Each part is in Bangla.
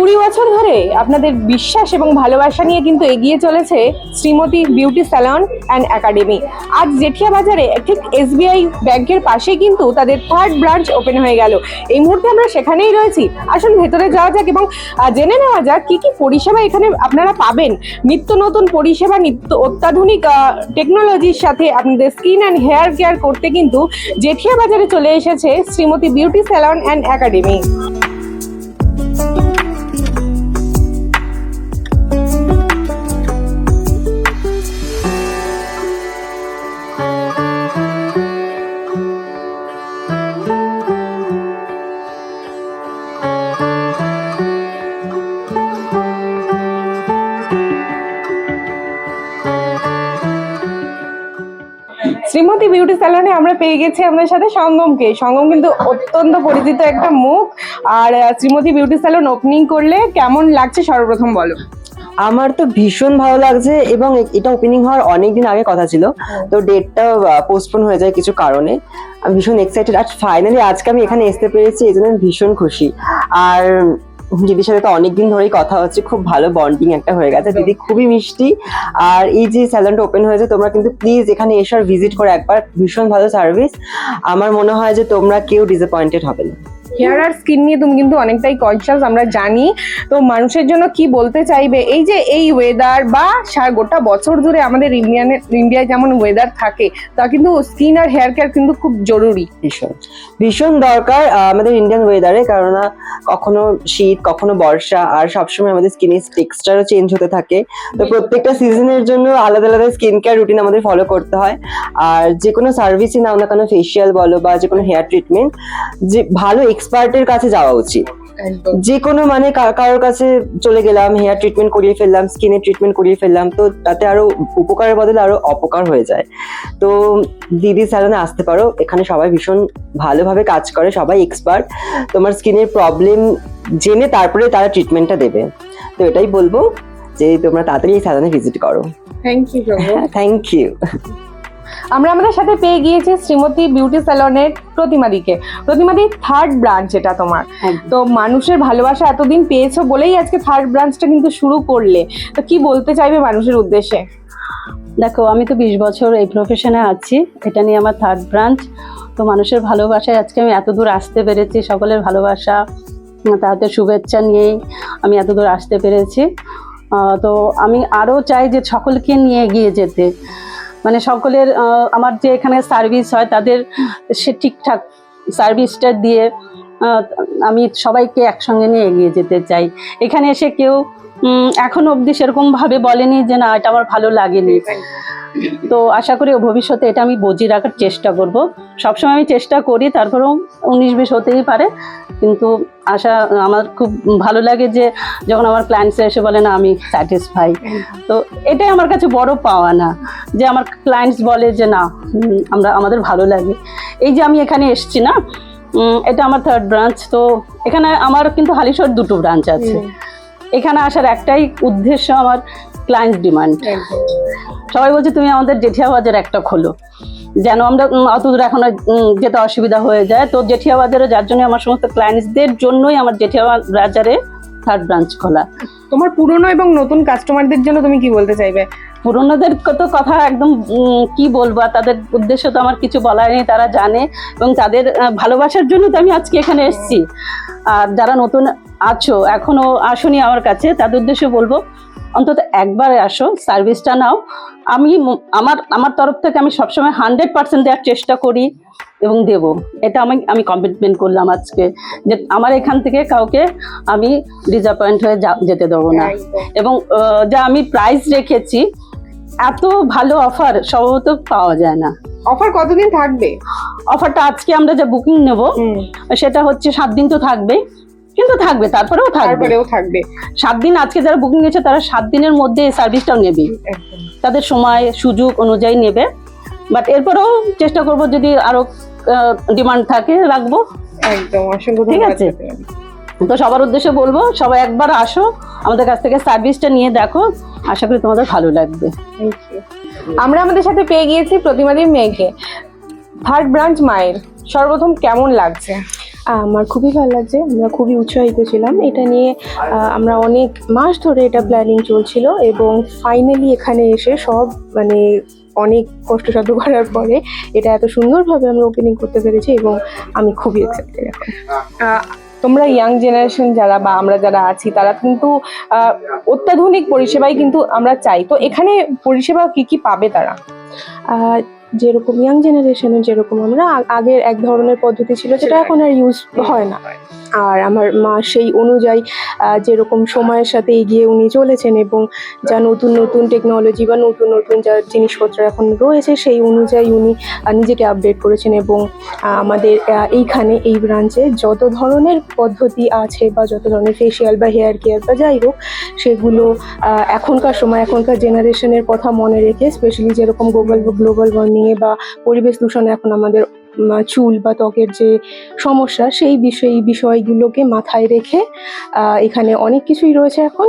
কুড়ি বছর ধরে আপনাদের বিশ্বাস এবং ভালোবাসা নিয়ে কিন্তু এগিয়ে চলেছে Shrimati beauty salon and academy. আজ জেঠিয়া বাজারে, ঠিক এসবিআই ব্যাংকের পাশেই কিন্তু তাদের থার্ড ব্রাঞ্চ ওপেন হয়ে গেল। এই মুহূর্তে আমরা সেখানেই রয়েছি। আসুন, ভেতরে যাওয়া যাক এবং জেনে নেওয়া যাক কি কি পরিষেবা এখানে আপনারা পাবেন। নিত্য নতুন পরিষেবা, নিত্য অত্যাধুনিক টেকনোলজির সাথে আপনাদের স্কিন অ্যান্ড হেয়ার কেয়ার করতে কিন্তু জেঠিয়া বাজারে চলে এসেছে Shrimati beauty salon and academy. Shrimati beauty স্যালনে আমরা পেয়ে গেছি আমাদের সাথে সঙ্গমকে। সঙ্গম কিন্তু অত্যন্ত পরিচিত একটা মুখ। আর শ্রীমতী বিউটি স্যালন ওপেনিং করলে কেমন লাগছে সর্বপ্রথম বলো? আমার তো ভীষণ ভালো লাগছে এবং এটা ওপেনিং হওয়ার অনেক দিন আগে কথা ছিল। তো ডেটটা পোস্টপোন হয়ে যায় কিছু কারণে। আমি ভীষণ এক্সাইটেড আর ফাইনালি আজকে আমি এখানে আসতে পেরেছি এই জন্য আমি ভীষণ খুশি। আর দিদির সাথে তো অনেকদিন ধরেই কথা হচ্ছে, খুব ভালো বন্ডিং একটা হয়ে গেছে, দিদি খুবই মিষ্টি। আর এই যে স্যালনটা ওপেন হয়েছে, তোমরা কিন্তু প্লিজ এখানে এসে ভিজিট করে একবার, ভীষণ ভালো সার্ভিস আমার মনে হয় যে তোমরা কেউ ডিসঅ্যাপয়েন্টেড হবে না। হেয়ার আর স্কিন নিয়ে তুমি কিন্তু অনেকটাই কনসিয়াস আমরা জানি। তো মানুষের জন্য কি বলতে চাইবে? এই যে এই ওয়েদার বা সারা গোটা বছর ধরে আমাদের ইন্ডিয়ানে ইন্ডিয়ায় যেমন ওয়েদার থাকে তা কিন্তু স্কিন আর হেয়ার কেয়ার কিন্তু খুব জরুরি। ভীষণ। ভীষণ দরকার আমাদের ইন্ডিয়ান ওয়েদারে কেননা কখনো শীত কখনো বর্ষা আর সবসময় আমাদের স্কিনের টেক্সচারও চেঞ্জ হতে থাকে। তো প্রত্যেকটা সিজনের জন্য আলাদা আলাদা স্কিন কেয়ার রুটিন আমাদের ফলো করতে হয়। আর যে কোনো সার্ভিসই নাও না কেন ফেসিয়াল বলো বা যে কোনো হেয়ার ট্রিটমেন্ট যে ভালো এক্সপার্টের কাছে যাওয়া উচিত। যে কোনো মানে কারোর কাছে চলে গেলাম হেয়ার ট্রিটমেন্ট করিয়ে ফেললাম স্কিনের ট্রিটমেন্ট করিয়ে ফেললাম তো তাতে আরও উপকারের বদলে আরও অপকার হয়ে যায়। তো দিদি স্যালনে আসতে পারো এখানে সবাই ভীষণ ভালোভাবে কাজ করে সবাই এক্সপার্ট তোমার স্কিনের প্রবলেম জেনে তারপরে তারা ট্রিটমেন্টটা দেবে। তো এটাই বলব যে তোমরা তাড়াতাড়ি এই স্যালনে ভিজিট করো। থ্যাংক ইউ থ্যাংক ইউ আমরা আমাদের সাথে পেয়ে গিয়েছি শ্রীমতী বিউটি স্যালনের প্রতিমাদিকে প্রতিমাদি থার্ড ব্রাঞ্চ এটা তোমার। তো মানুষের ভালোবাসা এতদিন পেয়েছ বলেই আজকে থার্ড ব্রাঞ্চটা কিন্তু শুরু করলে। তো কি বলতে চাইবে মানুষের উদ্দেশ্যে? দেখো আমি তো বিশ বছর এই প্রফেশনে আছি। এটা নিয়ে আমার থার্ড ব্রাঞ্চ তো মানুষের ভালোবাসায় আজকে আমি এত দূর আসতে পেরেছি। সকলের ভালোবাসা তাদের শুভেচ্ছা নিয়েই আমি এত দূর আসতে পেরেছি। তো আমি আরও চাই যে সকলকে নিয়ে এগিয়ে যেতে। মানে সকলের আমার যে এখানে সার্ভিস হয়, তাদের সে ঠিকঠাক সার্ভিসটা দিয়ে আমি সবাইকে একসঙ্গে নিয়ে এগিয়ে যেতে চাই। এখানে এসে কেউ এখনও অবধি সেরকম ভাবে বলেনি যে না এটা আমার ভালো লাগেনি। তো আশা করি ভবিষ্যতে এটা আমি বজিয়ে রাখার চেষ্টা করব। সবসময় আমি চেষ্টা করি তারপরেও উনিশ বিশ হতেই পারে। কিন্তু আশা আমার খুব ভালো লাগে যে যখন আমার ক্লায়েন্টস এসে বলে না আমি স্যাটিসফাই তো এটাই আমার কাছে বড় পাওয়া না। যে আমার ক্লায়েন্টস বলে যে না আমরা আমাদের ভালো লাগে। এই যে আমি এখানে এসছি না এটা আমার থার্ড ব্রাঞ্চ তো এখানে আমার কিন্তু হালিশহর দুটো ব্রাঞ্চ আছে। এখানে আসার একটাই উদ্দেশ্য আমার ক্লায়েন্ট ডিমান্ড সবাই বলছে তুমি আমাদের জেঠিয়া বাজার একটা খোলো। যেন আমরা অত দূর এখন যেতে অসুবিধা হয়ে যায়। তো জেঠিয়া বাজারে যার জন্য আমার সমস্ত ক্লায়েন্টসদের জন্যই আমার জেঠিয়া বাজারে থার্ড ব্রাঞ্চ খোলা। তোমার পুরনো এবং নতুন কাস্টমারদের জন্য তুমি কি বলতে চাইবে? পুরোনোদের তো কথা একদম কি বলব? তাদের উদ্দেশ্য তো আমার কিছু বলার নেই তারা জানে। এবং তাদের ভালোবাসার জন্য তো আমি আজকে এখানে এসেছি। আর যারা নতুন আছো এখনও আসনি আমার কাছে তাদের উদ্দেশ্যে বলব অন্তত একবার আসো সার্ভিসটা নাও। আমি আমার আমার তরফ থেকে আমি সবসময় হান্ড্রেড পার্সেন্ট দেওয়ার চেষ্টা করি এবং দেব। এটা আমি আমি কমিটমেন্ট করলাম আজকে যে আমার এখান থেকে কাউকে আমি ডিসঅ্যাপয়েন্ট হয়ে যেতে দেবো না। এবং যা আমি প্রাইস রেখেছি এত ভালো অফার সম্ভবত পাওয়া যায় না। অফার কতদিন থাকবে? অফারটা আজকে আমরা যে বুকিং নেব সেটা হচ্ছে সাত দিন তো থাকবে কিন্তু থাকবে তারপরেও থাকবে। তারপরেও থাকবে। সাত দিন আজকে যারা বুকিং নিয়েছে তারা সাত দিনের মধ্যে এই সার্ভিসটাও নেবে তাদের সময় সুযোগ অনুযায়ী নেবে। বাট এরপরেও চেষ্টা করব যদি আরও ডিমান্ড থাকে রাখব। একদম অসংখ্য ঠিক আছে। তো সবার উদ্দেশ্যে বলব সবাই একবার আসো আমাদের কাছ থেকে সার্ভিসটা নিয়ে দেখো। আশা করি তোমাদের ভালো লাগবে। আমরা আমাদের সাথে পেয়ে গিয়েছি প্রতিমাদির মেয়েকে থার্ড ব্রাঞ্চ মায়ের সর্বপ্রথম কেমন লাগছে? আমার খুবই ভালো লাগছে, আমরা খুবই উৎসাহিত ছিলাম। এটা নিয়ে আমরা অনেক মাস ধরে এটা প্ল্যানিং চলছিল এবং ফাইনালি এখানে এসে সব মানে অনেক কষ্টসাধ্য করার পরে এটা এত সুন্দরভাবে আমরা ওপেনিং করতে পেরেছি এবং আমি খুবই এক্সাইটেড এখন। তোমরা ইয়াং জেনারেশন যারা বা আমরা যারা আছি, তারা কিন্তু অত্যাধুনিক পরিষেবাই কিন্তু আমরা চাই। তো এখানে পরিষেবা কি কি পাবে তারা? যেরকম ইয়াং জেনারেশনের যেরকম আমরা আগের এক ধরনের পদ্ধতি ছিল সেটা এখন আর ইউজ হয় না। আর আমার মা সেই অনুযায়ী যেরকম সময়ের সাথে এগিয়ে উনি চলেছেন এবং যা নতুন নতুন টেকনোলজি বা নতুন নতুন যা জিনিসপত্র এখন রয়েছে, সেই অনুযায়ী উনি নিজেকে আপডেট করেছেন এবং আমাদের এইখানে এই ব্রাঞ্চে যত ধরনের পদ্ধতি আছে বা যত ধরনের ফেসিয়াল বা হেয়ার কেয়ার বা যাই হোক, সেগুলো এখনকার সময়, এখনকার জেনারেশনের কথা মনে রেখে স্পেশালি যেরকম গ্লোবাল গ্লোবাল ওয়ার্মিংয়ে বা পরিবেশ দূষণে এখন আমাদের চুল বা ত্বকের যে সমস্যা সেই বিষয় বিষয়গুলোকে মাথায় রেখে এখানে অনেক কিছুই রয়েছে এখন।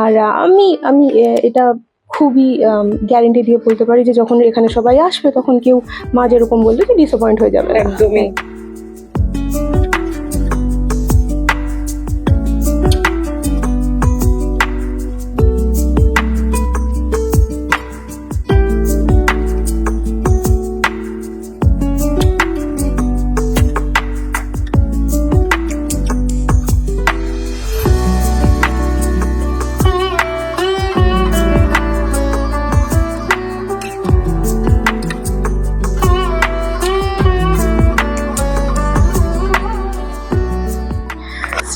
আর আমি আমি এটা খুবই গ্যারেন্টি দিয়ে বলতে পারি যে যখন এখানে সবাই আসবে তখন কেউ মা যেরকম বলল যে ডিসঅ্যাপয়েন্ট হয়ে যাবে একদমই।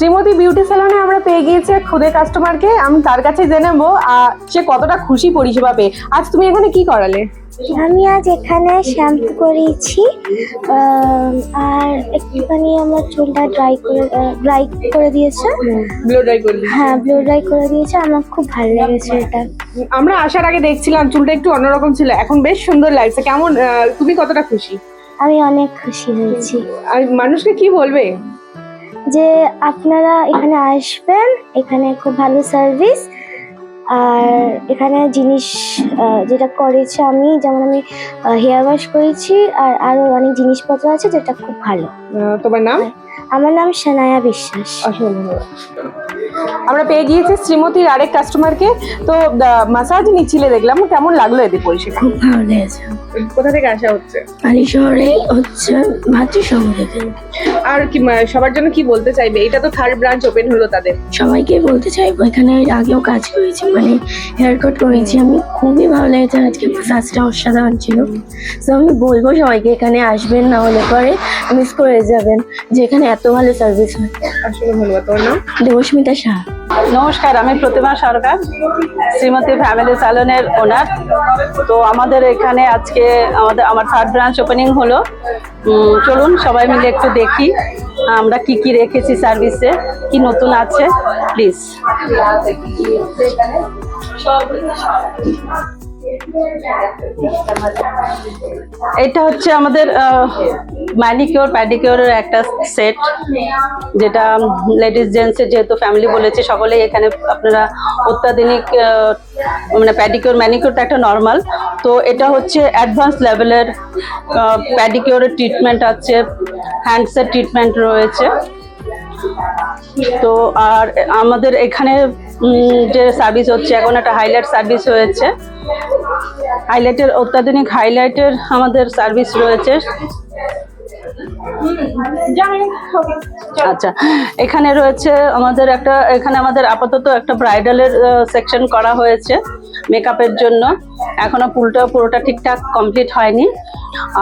শ্রীমতী বিউটি স্যালনে আমরা পেয়ে গিয়েছি এক খুদে কাস্টমারকে আমি তার কাছে জেনে নেব সে কতটা খুশি পরিষেবা পেয়ে। আজ তুমি এখানে কি করালে? আমি আজ এখানে শ্যাম্পু করিয়েছি আহ, আর একটুখানি আমার চুলটা ড্রাই করে ড্রাই করে দিয়েছে। ব্লো ড্রাই করে হ্যাঁ ব্লু ড্রাই করে দিয়েছে আমার খুব ভালো লেগেছে এটা। আমরা আসার আগে দেখছিলাম চুলটা একটু অন্যরকম ছিল এখন বেশ সুন্দর লাগছে। কেমন তুমি কতটা খুশি? আমি অনেক খুশি হয়েছি। আর মানুষকে কি বলবে? যে আপনারা এখানে আসবেন এখানে খুব ভালো সার্ভিস আর এখানে জিনিস যেটা করেছি আমি যেমন আমি হেয়ার ওয়াশ করেছি আর আরও অনেক জিনিসপত্র আছে যেটা খুব ভালো। তোমার নাম? আমার নাম সেনায়া বিশ্বাস। আমরা পেয়ে গিয়েছি শ্রীমতীর আরেক কাস্টমারকে তো মাসাজ নিচ্ছিলে দেখলাম। কেমন লাগল এদের পরিষেবা? খুব ভালো লেগেছে। কোথা থেকে আসা হচ্ছে? বাড়ি শহরেই হচ্ছে ভাতৃসংঘ থেকে। আর কি সবার জন্য কি বলতে চাইবে? এটা তো থার্ড ব্রাঞ্চ ওপেন হলো তাদের। সবাইকে বলতে চাইব এখানে আগেও কাজ করেছি মানে হেয়ার কাট করেছি। আমি খুবই ভালো লেগেছে আজকে কাজটা অসাধারণ ছিল। তো আমি বলব সবাইকে এখানে আসবেন না হলে পরে মিস করে যাবেন যে এখানে এত ভালো সার্ভিস হয়। আসলে ধন্যবাদ তোমার নাম? দেবস্মিতা শাহ নমস্কার, আমি প্রতিমা সরকার, শ্রীমতী ফ্যামিলি স্যালনের ওনার। তো আমাদের এখানে আজকে আমাদের আমার থার্ড ব্রাঞ্চ ওপেনিং হলো। চলুন সবাই মিলে একটু দেখি, আমরা কি কি রেখেছি সার্ভিসে কি নতুন আছে প্লিজ এটা হচ্ছে আমাদের ম্যানিকিওর প্যাডিকিওরের একটা সেট যেটা লেডিস জেন্টসের যেহেতু ফ্যামিলি বলেছে, সকলেই এখানে আপনারা অত্যাধুনিক মানে প্যাডিকিওর ম্যানিকিওরটা একটা নর্মাল তো এটা হচ্ছে অ্যাডভান্স লেভেলের প্যাডিকিওরের ট্রিটমেন্ট আছে হ্যান্ডসের ট্রিটমেন্ট রয়েছে। তো আর আমাদের এখানে যে সার্ভিস হচ্ছে, এখন একটা হাইলাইট সার্ভিস হয়েছে। হাইলাইটের অত্যাধুনিক হাইলাইটের আমাদের সার্ভিস রয়েছে। আচ্ছা এখানে রয়েছে আমাদের একটা, এখানে আমাদের আপাতত একটা ব্রাইডালের সেকশন করা হয়েছে মেকআপের জন্য। এখনও পুলটা পুরোটা ঠিকঠাক কমপ্লিট হয়নি।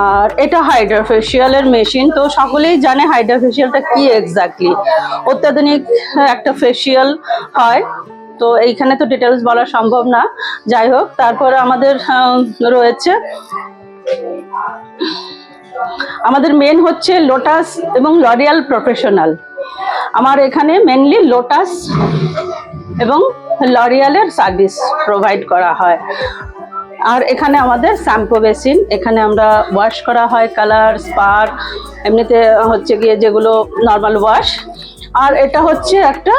আর এটা হাইড্রা ফেশিয়ালের মেশিন তো সকলেই জানে হাইড্রা ফেশিয়ালটা কি এক্স্যাক্টলি অত্যাধুনিক একটা ফেসিয়াল হয়। তো এইখানে তো ডিটেলস বলা সম্ভব না। যাই হোক, তারপরে আমাদের রয়েছে। আমাদের মেন হচ্ছে লোটাস এবং লরিয়াল প্রফেশনাল আমার এখানে মেনলি লোটাস এবং লরিয়ালের সার্ভিস প্রোভাইড করা হয়। আর এখানে আমাদের শ্যাম্পু বেসিন এখানে আমরা ওয়াশ করা হয় কালার স্পার এমনিতে হচ্ছে গিয়ে যেগুলো নর্মাল ওয়াশ আর এটা হচ্ছে একটা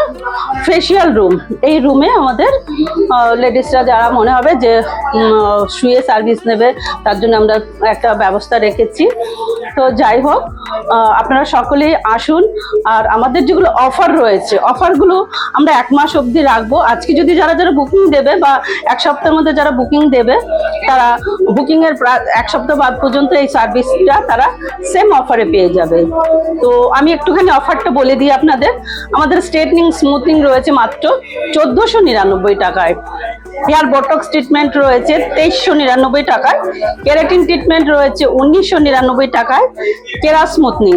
ফেশিয়াল রুম এই রুমে আমাদের লেডিসরা যারা মনে হবে যে শুয়ে সার্ভিস নেবে, তার জন্য আমরা একটা ব্যবস্থা রেখেছি। তো যাই হোক আপনারা সকলেই আসুন। আর আমাদের যেগুলো অফার রয়েছে অফারগুলো আমরা এক মাস অবধি রাখব। আজকে যদি যারা যারা বুকিং দেবে বা এক সপ্তাহের মধ্যে যারা বুকিং দেবে, তারা বুকিংয়ের এক সপ্তাহ বাদ পর্যন্ত এই সার্ভিসটা তারা সেম অফারে পেয়ে যাবে। তো আমি একটুখানি অফারটা বলে দিই আপনাদের। আমাদের আমাদের স্ট্রেটনিং স্মুথনিং রয়েছে মাত্র চোদ্দোশো নিরানব্বই টাকায়। হেয়ার বটক্স ট্রিটমেন্ট রয়েছে তেইশশো নিরানব্বই টাকায়। কেরাটিন ট্রিটমেন্ট রয়েছে উনিশশো নিরানব্বই টাকায়। কেরা স্মুথনিং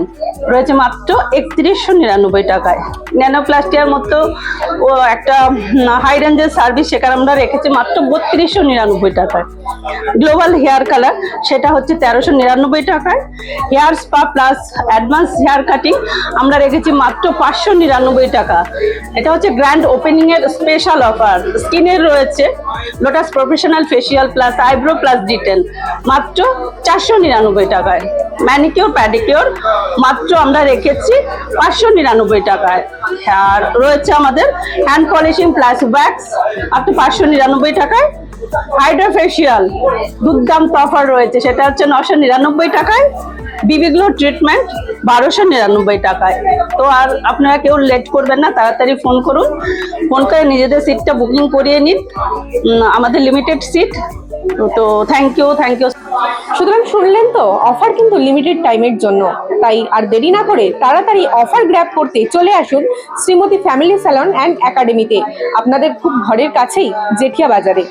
রয়েছে মাত্র একত্রিশশো নিরানব্বই টাকায়। ন্যানোপ্লাস্টিয়ার মতো একটা হাই রেঞ্জের সার্ভিস সেখানে আমরা রেখেছি মাত্র বত্রিশশো নিরানব্বই টাকায়। গ্লোবাল হেয়ার কালার সেটা হচ্ছে তেরোশো নিরানব্বই টাকায়। Hair spa plus advance hair cutting আমরা রেখেছি মাত্র পাঁচশো নিরানব্বই টাকা। এটা হচ্ছে গ্র্যান্ড ওপেনিংয়ের স্পেশাল অফার স্কিনের রয়েছে Lotus professional facial plus eyebrow plus detail মাত্র চারশো নিরানব্বই টাকায়। ম্যানিকিওর প্যাডিকিওর মাত্র আমরা রেখেছি পাঁচশো নিরানব্বই টাকায়। আর রয়েছে আমাদের hand polishing plus wax up to পাঁচশো নিরানব্বই টাকায়। হাইড্রোফেশিয়াল দুর্দান্ত অফার রয়েছে, সেটা হচ্ছে নশো নিরানব্বই টাকায়। বিবিগ্লো ট্রিটমেন্ট বারোশো নিরানব্বই টাকায়। তো আর আপনারা কেউ লেট করবেন না, তাড়াতাড়ি ফোন করুন। ফোন করে নিজেদের সিটটা বুকিং করিয়ে নিন। আমাদের লিমিটেড সিট তো থ্যাংক ইউ থ্যাংক ইউ সুতরাং শুনলেন তো অফার কিন্তু লিমিটেড টাইমের জন্য। তাই আর দেরি না করে তাড়াতাড়ি অফার গ্র্যাব করতে চলে আসুন শ্রীমতী ফ্যামিলি স্যালন অ্যান্ড একাডেমিতে আপনাদের খুব ঘরের কাছেই জেঠিয়া বাজারে।